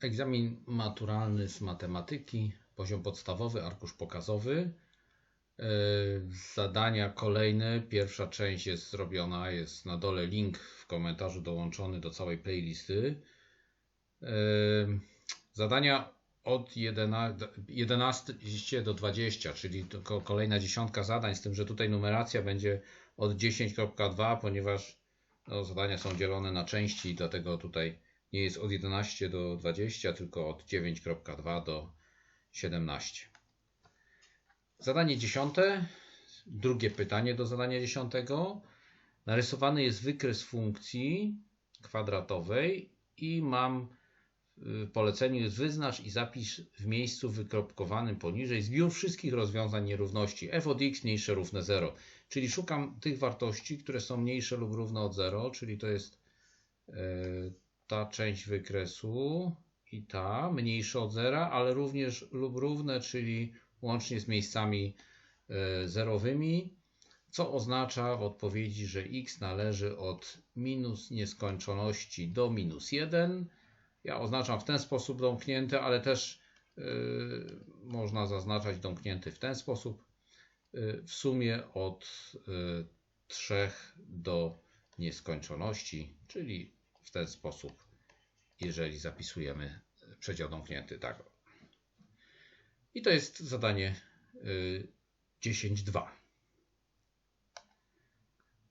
Egzamin maturalny z matematyki, poziom podstawowy, arkusz pokazowy. Yy, Zadania kolejne. Pierwsza część jest zrobiona, jest na dole link w komentarzu dołączony do całej playlisty. Yy, Zadania od 11, 11 do 20, czyli tylko kolejna dziesiątka zadań, z tym, że tutaj numeracja będzie od 10.2, ponieważ no, zadania są dzielone na części, dlatego tutaj nie jest od 11 do 20, tylko od 9.2 do 17. Zadanie dziesiąte, drugie pytanie do zadania dziesiątego. Narysowany jest wykres funkcji kwadratowej i mam w poleceniu jest wyznacz i zapisz w miejscu wykropkowanym poniżej zbiór wszystkich rozwiązań nierówności f od x mniejsze równe 0. Czyli szukam tych wartości, które są mniejsze lub równe od 0, czyli to jest e, ta część wykresu i ta, mniejsze od 0, ale również lub równe, czyli łącznie z miejscami e, zerowymi, co oznacza w odpowiedzi, że x należy od minus nieskończoności do minus 1. Ja oznaczam w ten sposób domknięte, ale też yy, można zaznaczać domknięty w ten sposób. Yy, w sumie od yy, 3 do nieskończoności, czyli w ten sposób, jeżeli zapisujemy przedział domknięty. Tak. I to jest zadanie 10.2.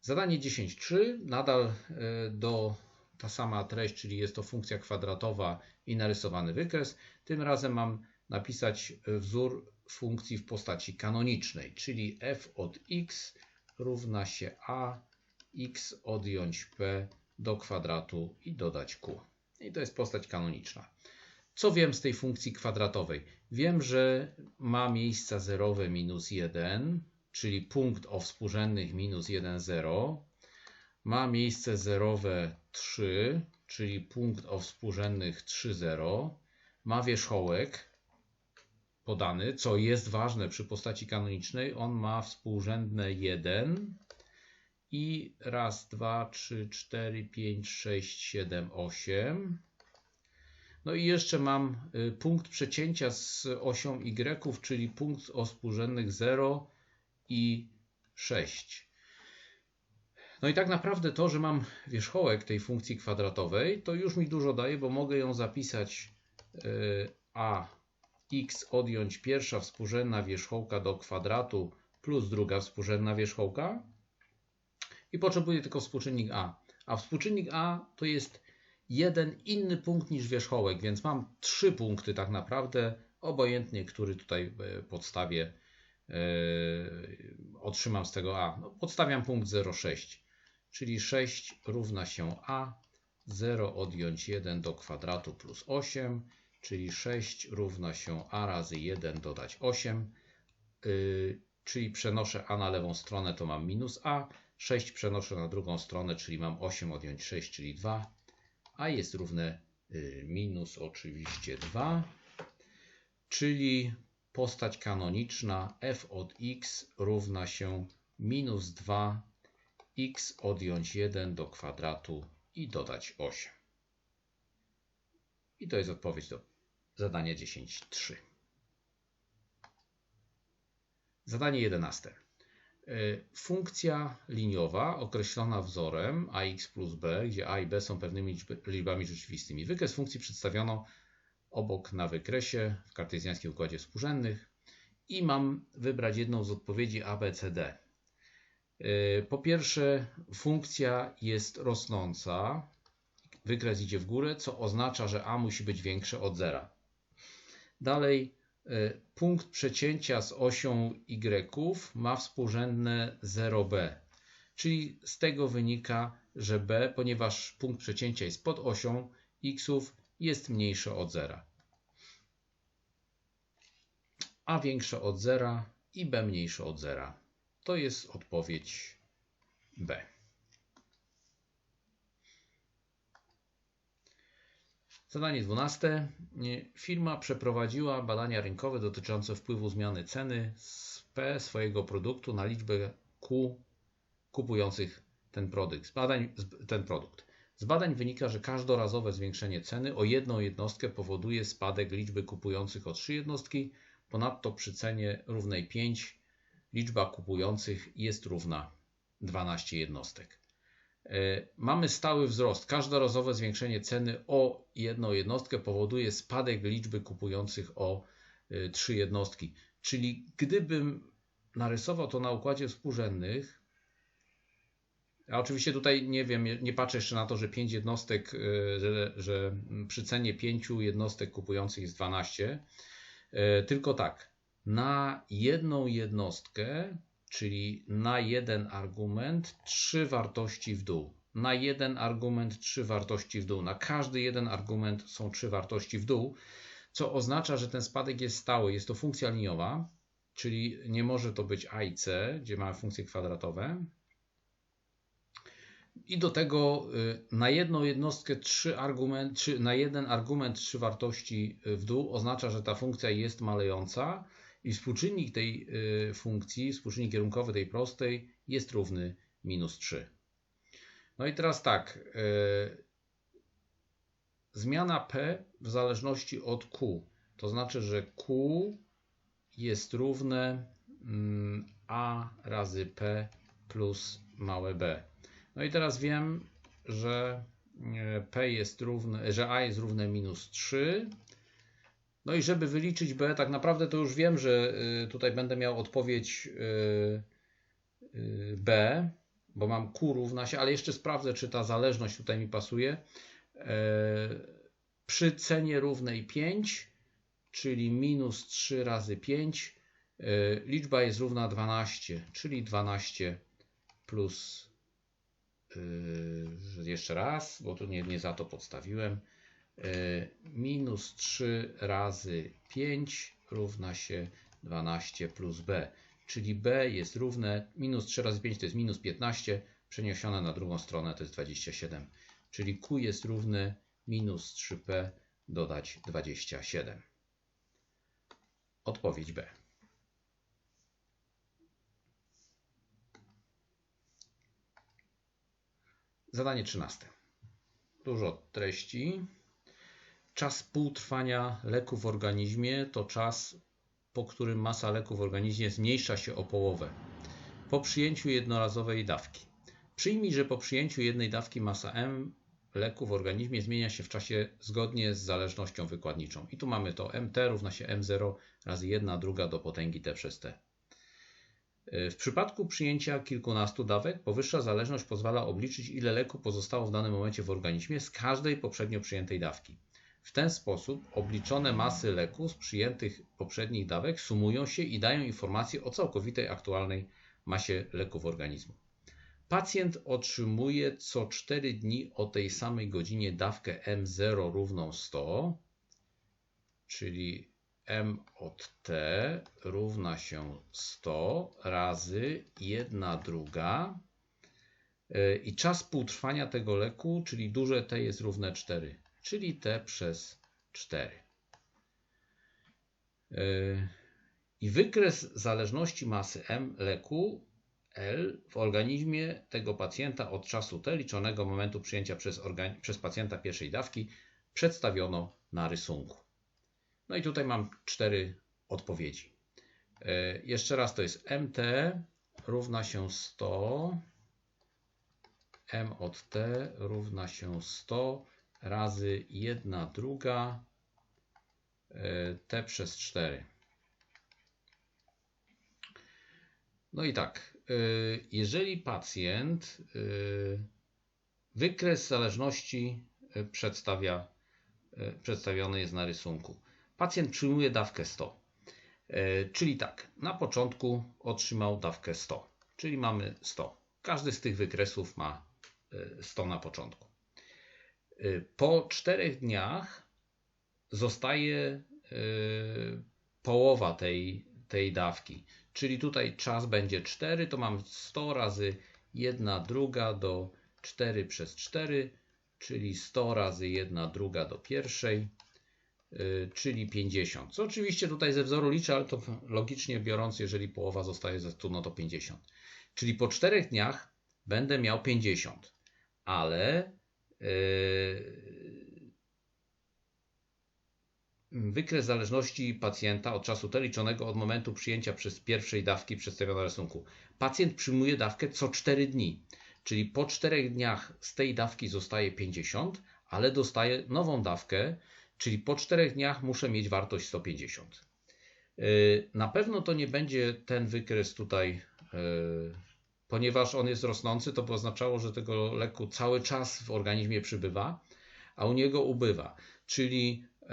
Zadanie 10.3 nadal do ta sama treść, czyli jest to funkcja kwadratowa i narysowany wykres. Tym razem mam napisać wzór funkcji w postaci kanonicznej, czyli f od x równa się a x odjąć p do kwadratu i dodać q. I to jest postać kanoniczna. Co wiem z tej funkcji kwadratowej? Wiem, że ma miejsca zerowe minus 1, czyli punkt o współrzędnych minus 1, 0. Ma miejsce zerowe 3, czyli punkt o współrzędnych 3, 0. Ma wierzchołek podany, co jest ważne przy postaci kanonicznej. On ma współrzędne 1 i raz, dwa, trzy, cztery, pięć, sześć, siedem, osiem. No i jeszcze mam y, punkt przecięcia z osią y, czyli punkt o współrzędnych 0 i 6. No i tak naprawdę to, że mam wierzchołek tej funkcji kwadratowej, to już mi dużo daje, bo mogę ją zapisać y, a x odjąć pierwsza współrzędna wierzchołka do kwadratu plus druga współrzędna wierzchołka i potrzebuję tylko współczynnik a. A współczynnik a to jest jeden inny punkt niż wierzchołek, więc mam trzy punkty tak naprawdę, obojętnie, który tutaj e, podstawię, yy, otrzymam z tego a. No, podstawiam punkt 0,6, czyli 6 równa się a, 0 odjąć 1 do kwadratu plus 8, czyli 6 równa się a razy 1 dodać 8, yy, czyli przenoszę a na lewą stronę, to mam minus a, 6 przenoszę na drugą stronę, czyli mam 8 odjąć 6, czyli 2, a jest równe y, minus oczywiście 2, czyli postać kanoniczna f od x równa się minus 2 x odjąć 1 do kwadratu i dodać 8. I to jest odpowiedź do zadania 10.3. Zadanie 11. Y, funkcja liniowa określona wzorem ax plus b, gdzie a i b są pewnymi liczbami rzeczywistymi. Wykres funkcji przedstawiono obok na wykresie w kartezjańskim układzie współrzędnych i mam wybrać jedną z odpowiedzi a, b, c, d. Y, po pierwsze, funkcja jest rosnąca, wykres idzie w górę, co oznacza, że a musi być większe od zera. Dalej, E, punkt przecięcia z osią y ma współrzędne 0b. Czyli z tego wynika, że b, ponieważ punkt przecięcia jest pod osią x, jest mniejsze od 0. a większe od 0 i b mniejsze od 0. To jest odpowiedź B. Zadanie 12. Firma przeprowadziła badania rynkowe dotyczące wpływu zmiany ceny z P swojego produktu na liczbę Q kupujących ten produkt. Z badań, ten produkt. Z badań wynika, że każdorazowe zwiększenie ceny o jedną jednostkę powoduje spadek liczby kupujących o 3 jednostki. Ponadto przy cenie równej 5 liczba kupujących jest równa 12 jednostek. E, mamy stały wzrost. Każdorazowe zwiększenie ceny o jedną jednostkę powoduje spadek liczby kupujących o 3 jednostki. Czyli gdybym narysował to na układzie współrzędnych, a oczywiście tutaj nie wiem, nie patrzę jeszcze na to, że 5 jednostek, e, że, że przy cenie 5 jednostek kupujących jest 12, e, tylko tak, na jedną jednostkę, czyli na jeden argument, trzy wartości w dół. Na jeden argument trzy wartości w dół. Na każdy jeden argument są trzy wartości w dół, co oznacza, że ten spadek jest stały. Jest to funkcja liniowa, czyli nie może to być a i c, gdzie mamy funkcje kwadratowe, i do tego y, na jedną jednostkę trzy argument, na jeden argument trzy wartości w dół oznacza, że ta funkcja jest malejąca i współczynnik tej y, funkcji, współczynnik kierunkowy tej prostej jest równy minus 3. No i teraz tak, zmiana p w zależności od q, to znaczy, że q jest równe mm, a razy p plus małe b. No i teraz wiem, że e, P jest równe, że A jest równe minus 3. No i żeby wyliczyć B, tak naprawdę to już wiem, że e, tutaj będę miał odpowiedź e, B, bo mam Q równa się, ale jeszcze sprawdzę, czy ta zależność tutaj mi pasuje. Przy cenie równej 5, czyli minus 3 razy 5, liczba jest równa 12, czyli 12 plus jeszcze raz, bo tu nie, nie za to podstawiłem. Yy, minus 3 razy 5 równa się 12 plus b, czyli b jest równe, minus 3 razy 5 to jest minus 15, przeniesione na drugą stronę to jest 27, czyli q jest równy minus 3p dodać 27. Odpowiedź B. Zadanie 13. Dużo treści. Czas półtrwania leku w organizmie to czas, po którym masa leku w organizmie zmniejsza się o połowę. Po przyjęciu jednorazowej dawki. Przyjmij, że po przyjęciu jednej dawki masa M leku w organizmie zmienia się w czasie zgodnie z zależnością wykładniczą. I tu mamy to MT równa się M0 razy 1 druga do potęgi T przez T. W przypadku przyjęcia kilkunastu dawek, powyższa zależność pozwala obliczyć, ile leku pozostało w danym momencie w organizmie z każdej poprzednio przyjętej dawki. W ten sposób obliczone masy leku z przyjętych poprzednich dawek sumują się i dają informację o całkowitej aktualnej masie leku w organizmu. Pacjent otrzymuje co 4 dni o tej samej godzinie dawkę M0 równą 100, czyli m od t równa się 100 razy 1 druga e, i czas półtrwania tego leku, czyli duże t jest równe 4, czyli t przez 4. E, I wykres zależności masy m leku L w organizmie tego pacjenta od czasu T liczonego momentu przyjęcia przez, przez pacjenta pierwszej dawki przedstawiono na rysunku. No i tutaj mam cztery odpowiedzi. E, jeszcze raz to jest MT równa się 100, M od T równa się 100 razy 1 druga e, T przez 4. No i tak, e, jeżeli pacjent wykres zależności przedstawia, przedstawiony jest na rysunku. Pacjent przyjmuje dawkę 100. E, czyli tak, na początku otrzymał dawkę 100, czyli mamy 100. Każdy z tych wykresów ma 100 e, na początku. E, po 4 dniach zostaje połowa tej, tej dawki, czyli tutaj czas będzie 4, to mam 100 razy 1 druga do 4 przez 4, czyli 100 razy 1 druga do pierwszej Y, czyli 50. Co oczywiście tutaj ze wzoru liczę, ale to logicznie biorąc, jeżeli połowa zostaje ze 100, no to 50. Czyli po 4 dniach będę miał 50, ale Wykres zależności pacjenta od czasu T liczonego od momentu przyjęcia przez pierwszej dawki przedstawionego rysunku. Pacjent przyjmuje dawkę co 4 dni, czyli po 4 dniach z tej dawki zostaje 50, ale dostaje nową dawkę, czyli po 4 dniach muszę mieć wartość 150. Yy, na pewno to nie będzie ten wykres tutaj, yy, ponieważ on jest rosnący, to oznaczało, że tego leku cały czas w organizmie przybywa, a u niego ubywa. Czyli yy,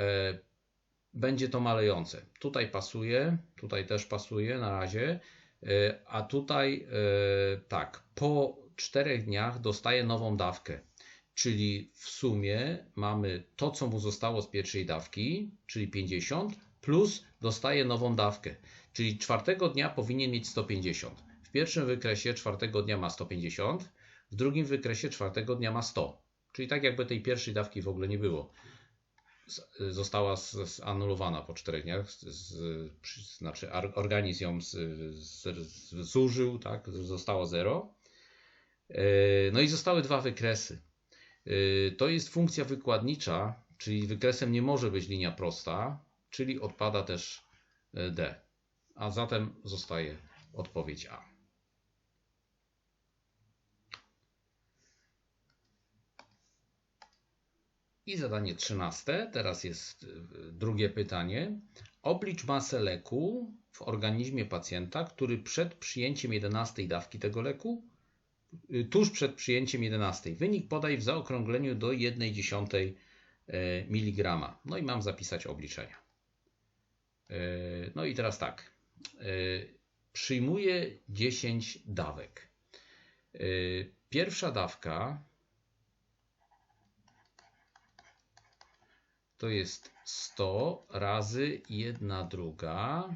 będzie to malejące. Tutaj pasuje, tutaj też pasuje na razie, a tutaj tak, po 4 dniach dostaje nową dawkę. Czyli w sumie mamy to, co mu zostało z pierwszej dawki, czyli 50, plus dostaje nową dawkę. Czyli czwartego dnia powinien mieć 150. Pierwszym wykresie czwartego dnia ma 150, w drugim wykresie czwartego dnia ma 100. Czyli tak jakby tej pierwszej dawki w ogóle nie było. Została zanulowana po 4 dniach, z, z, znaczy organizm ją z, zużył, tak, zostało 0. E, no i zostały dwa wykresy. E, to jest funkcja wykładnicza, czyli wykresem nie może być linia prosta, czyli odpada też e, D. A zatem zostaje odpowiedź A. I zadanie trzynaste, teraz jest e, drugie pytanie. Oblicz masę leku w organizmie pacjenta, który przed przyjęciem 11 dawki tego leku, e, tuż przed przyjęciem 11. Wynik podaj w zaokrągleniu do 1,1 mg. No i mam zapisać obliczenia. No i teraz tak. Przyjmuję 10 dawek. Pierwsza dawka to jest 100 razy 1 druga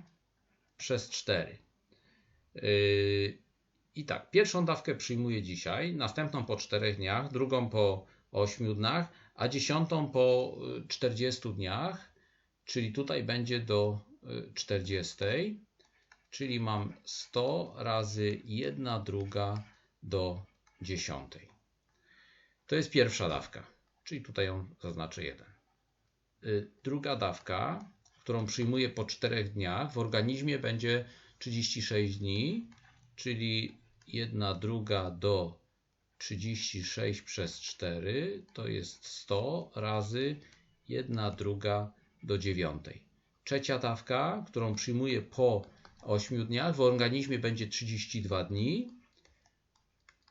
przez 4. I tak, pierwszą dawkę przyjmuję dzisiaj, następną po 4 dniach, drugą po 8 dniach, a dziesiątą po 40 dniach czyli tutaj będzie do 40, y, czyli mam 100 razy 1 druga do 10. To jest pierwsza dawka, czyli tutaj ją zaznaczę 1. Y, druga dawka, którą przyjmuję po 4 dniach, w organizmie będzie 36 dni, czyli 1 druga do 36 przez 4 to jest 100 razy 1 druga do 9. Trzecia dawka, którą przyjmuję po 8 dniach, w organizmie będzie 32 dni,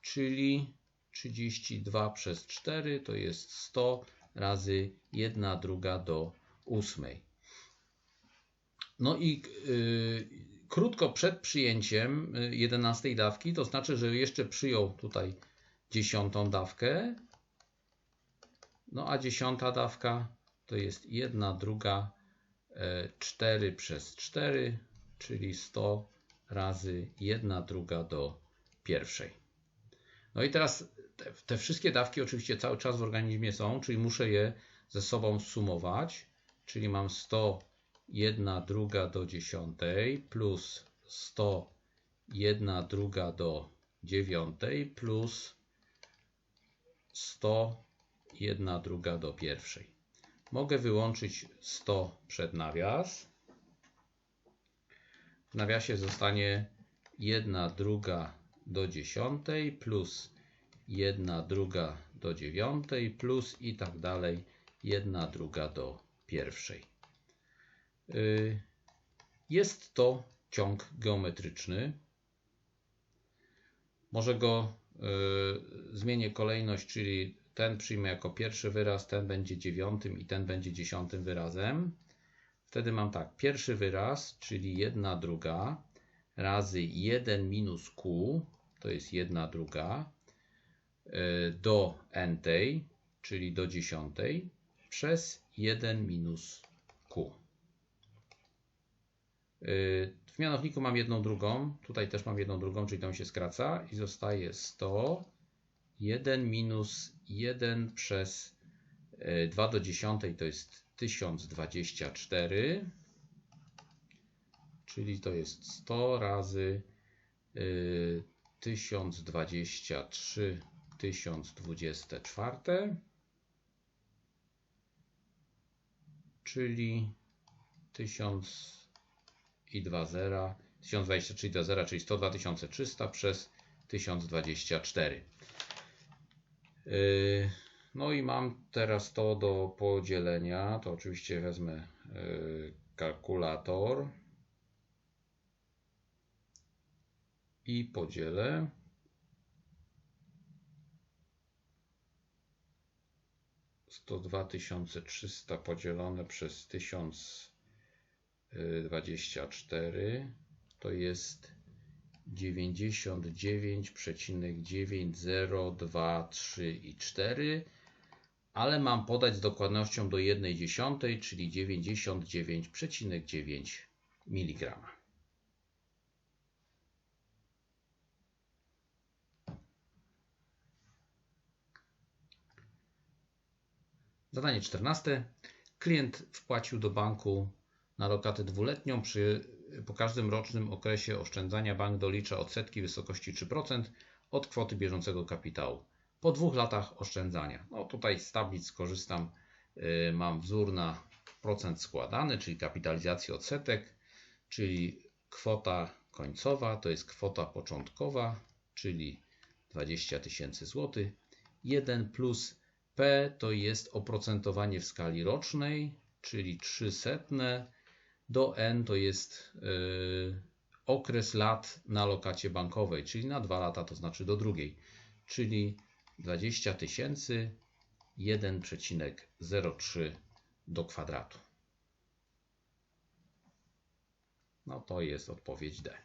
czyli 32 przez 4 to jest 100 razy 1 druga do 8. No i yy, krótko przed przyjęciem 11 y, dawki, to znaczy, że jeszcze przyjął tutaj dziesiątą dawkę, no a dziesiąta dawka to jest 1 druga 4 e, przez 4, czyli 100 razy 1 druga do pierwszej. No i teraz te, te, wszystkie dawki oczywiście cały czas w organizmie są, czyli muszę je ze sobą sumować, czyli mam 100 1 druga do 10 plus 100 1 druga do 9 plus 100 1 druga do pierwszej. Mogę wyłączyć 100 przed nawias. W nawiasie zostanie 1 druga do 10 plus 1 druga do 9 plus i tak dalej 1 druga do pierwszej. Y, jest to ciąg geometryczny. Może go y, zmienię kolejność, czyli ten przyjmę jako pierwszy wyraz, ten będzie dziewiątym i ten będzie dziesiątym wyrazem. Wtedy mam tak, pierwszy wyraz, czyli jedna druga razy 1 minus q, to jest jedna druga, do n, czyli do dziesiątej, przez 1 minus q. E, w mianowniku mam jedną drugą, tutaj też mam jedną drugą, czyli to się skraca i zostaje 100 1 minus 1 przez 2 e, do 10 to jest 1024, czyli to jest 100 razy 1023 1024, czyli 1000 i 2 zera, 1023 i 2 zera, czyli 102 300 przez 1024. Yy, no i mam teraz to do podzielenia, to oczywiście wezmę yy, kalkulator i podzielę. To 2300 podzielone przez 1024 to jest 99,9023 i 4, ale mam podać z dokładnością do 1 dziesiątej, czyli 99,9 mg. Zadanie 14. Klient wpłacił do banku na lokatę dwuletnią przy po każdym rocznym okresie oszczędzania bank dolicza odsetki w wysokości 3% od kwoty bieżącego kapitału. Po dwóch latach oszczędzania. No tutaj z tablic skorzystam. Y, mam wzór na procent składany, czyli kapitalizację odsetek, czyli kwota końcowa to jest kwota początkowa, czyli 20 tysięcy złotych. 1 plus P to jest oprocentowanie w skali rocznej, czyli 300 do N to jest yy, okres lat na lokacie bankowej, czyli na 2 lata, to znaczy do drugiej, czyli 20 tysięcy 1,03 do kwadratu. No to jest odpowiedź D.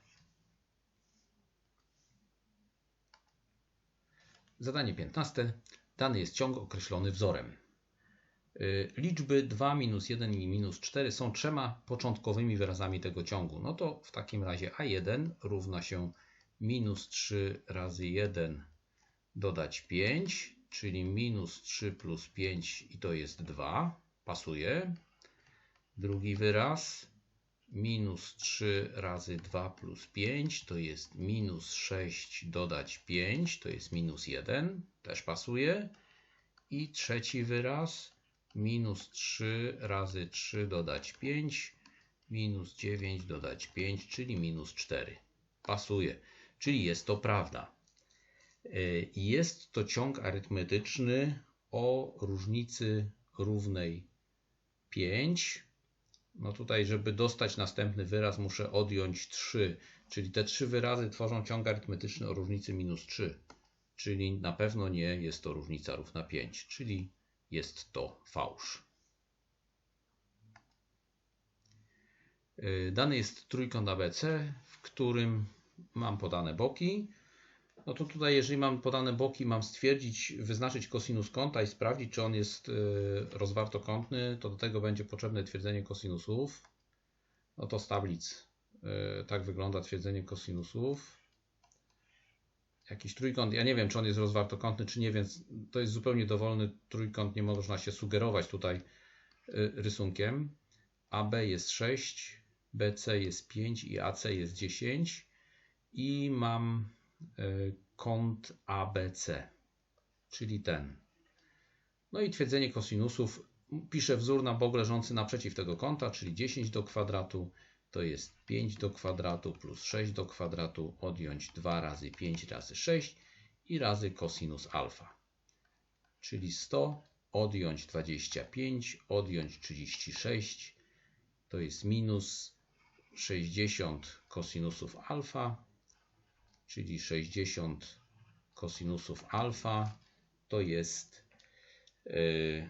Zadanie 15. Dany jest ciąg określony wzorem. Y, liczby 2, minus 1 i minus 4 są trzema początkowymi wyrazami tego ciągu. No to w takim razie a1 równa się minus 3 razy 1 dodać 5, czyli minus 3 plus 5 i to jest 2. Pasuje. Drugi wyraz minus 3 razy 2 plus 5 to jest minus 6 dodać 5 to jest minus 1. Też pasuje. I trzeci wyraz minus 3 razy 3 dodać 5, minus 9 dodać 5, czyli minus 4. Pasuje, czyli jest to prawda. E, jest to ciąg arytmetyczny o różnicy równej 5. No tutaj, żeby dostać następny wyraz, muszę odjąć 3, czyli te trzy wyrazy tworzą ciąg arytmetyczny o różnicy minus 3, czyli na pewno nie jest to różnica równa 5, czyli jest to fałsz. Y, dany jest trójkąt ABC, w którym mam podane boki. No to tutaj, jeżeli mam podane boki, mam stwierdzić, wyznaczyć kosinus kąta i sprawdzić, czy on jest y, rozwartokątny, to do tego będzie potrzebne twierdzenie kosinusów. No to z tablic y, tak wygląda twierdzenie kosinusów jakiś trójkąt. Ja nie wiem, czy on jest rozwartokątny, czy nie, więc to jest zupełnie dowolny trójkąt. Nie można się sugerować tutaj y, rysunkiem. AB jest 6, BC jest 5 i AC jest 10. I mam kąt ABC, czyli ten. No i twierdzenie kosinusów. Piszę wzór na bok leżący naprzeciw tego kąta, czyli 10 do kwadratu to jest 5 do kwadratu plus 6 do kwadratu, odjąć 2 razy 5 razy 6 i razy cosinus alfa. Czyli 100 odjąć 25, odjąć 36, to jest minus 60 cosinusów alfa, czyli 60 cosinusów alfa to jest, yy,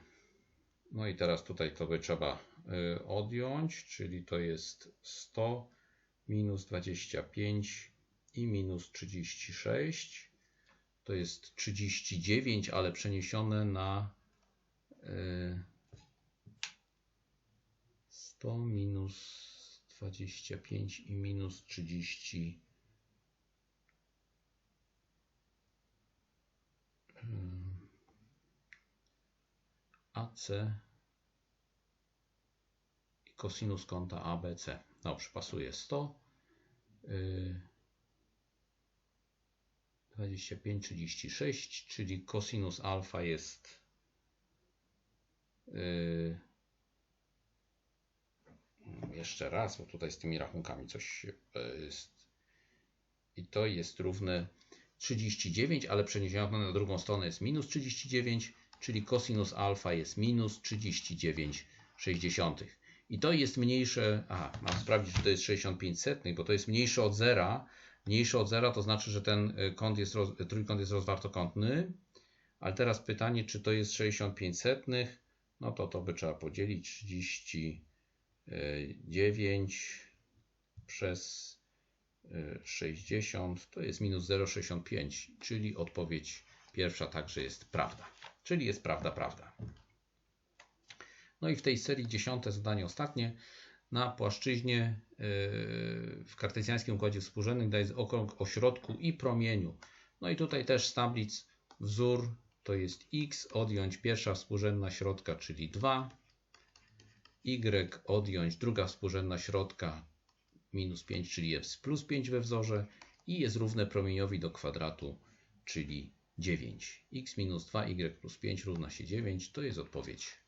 no i teraz tutaj to by trzeba Y, odjąć, czyli to jest 100 minus 25 i minus 36. To jest 39, ale przeniesione na 100 y, minus 25 i minus 30. Y, AC kosinus kąta ABC. Dobrze, pasuje 100. 25, 36, czyli kosinus alfa jest jeszcze raz, bo tutaj z tymi rachunkami coś e, jest. I to jest równe 39, ale przeniesione na drugą stronę jest minus 39, czyli cosinus alfa jest minus 39,6. I to jest mniejsze, aha, mam sprawdzić, czy to jest 65 setnych, bo to jest mniejsze od zera. Mniejsze od zera to znaczy, że ten y, kąt jest roz, trójkąt jest rozwartokątny. Ale teraz pytanie, czy to jest 65 setnych? No to to by trzeba podzielić 39 przez 60 to jest minus 0,65, czyli odpowiedź pierwsza także jest prawda. Czyli jest prawda, prawda. No i w tej serii dziesiąte zadanie ostatnie. Na płaszczyźnie yy, w kartezjańskim układzie współrzędnych daje okrąg o środku i promieniu. No i tutaj też z tablic wzór to jest x odjąć pierwsza współrzędna środka, czyli 2, y odjąć druga współrzędna środka, minus 5, czyli jest plus 5 we wzorze i jest równe promieniowi do kwadratu, czyli 9. x minus 2, y plus 5 równa się 9. To jest odpowiedź